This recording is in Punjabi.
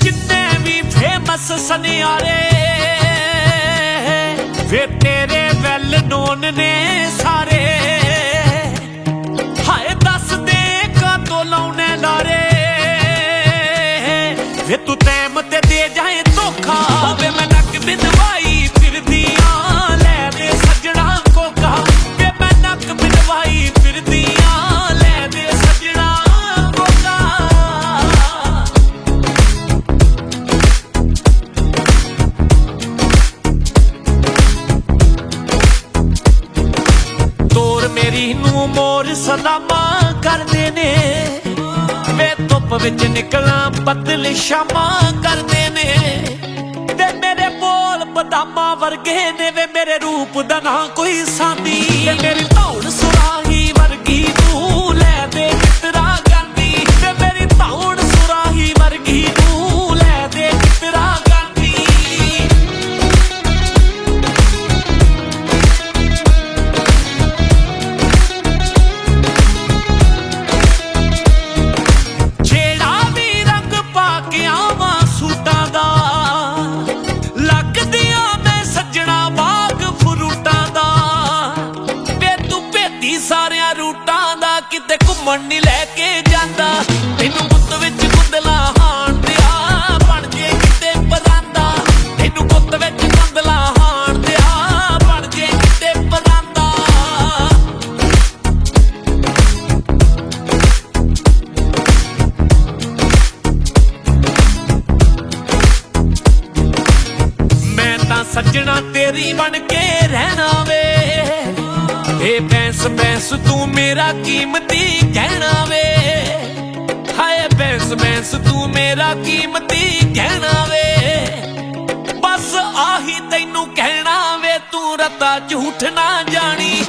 ਜਿੰਨੇ ਵੀ ਫੇਮਸ ਸਨਿਆਰੇ ਵੇ ਤੇਰੇ ਵੈਲ ਨੋਨ ਨੇ ਸਾਰੇ ਤੋਰ ਨੂੰ ਮੋਰ ਸਲਾਮਾ ਕਰਦੇ ਨੇ। ਮੈਂ ਧੁੱਪ ਵਿੱਚ ਨਿਕਲਾਂ ਬਦਲ ਸ਼ਾਮਾਂ ਕਰਦੇ ਨੇ। ਤੇ ਮੇਰੇ ਬੋਲ ਬਦਾਮਾਂ ਵਰਗੇ ਨੇ ਵੇ, ਮੇਰੇ ਰੂਪ ਦਾ ਨਾ ਕੋਈ ਸਾਂਦੀ। ਵੇ ਮੇਰੀ ਧੌਣ ਘੁੰਮਣ ਨਹੀਂ ਲੈ ਕੇ ਜਾਂਦਾ। ਤੈਨੂੰ ਗੁੱਤ ਵਿੱਚ ਗੁੰਦਲਾ ਹਾਣ ਦਿਆ, ਬਣ ਜੇ ਕਿਤੇ ਪਰਾਂਦਾ। ਤੈਨੂੰ ਗੁੱਤ ਵਿੱਚ ਗੁੰਦਲਾ ਹਾਣ ਦਿਆ, ਬਣ ਜੇ ਕਿਤੇ ਪਰਾਂਦਾ। ਮੈਂ ਤਾਂ ਸੱਜਣਾ ਤੇਰੀ ਬਣ ਕੇ ਰਹਿਣਾ ਵੇ। ਏ ਬੈਂਸ ਬੈਂਸ ਤੂੰ ਮੇਰਾ ਕੀਮਤੀ ਗਹਿਣਾ ਵੇ। ਹਾਏ ਬੈਂਸ ਬੈਂਸ ਤੂੰ ਮੇਰਾ ਕੀਮਤੀ ਗਹਿਣਾ ਵੇ। ਬਸ ਆਹੀ ਤੈਨੂੰ ਕਹਿਣਾ ਵੇ, ਤੂੰ ਰਤਾ ਝੂਠ ਨਾ ਜਾਣੀ।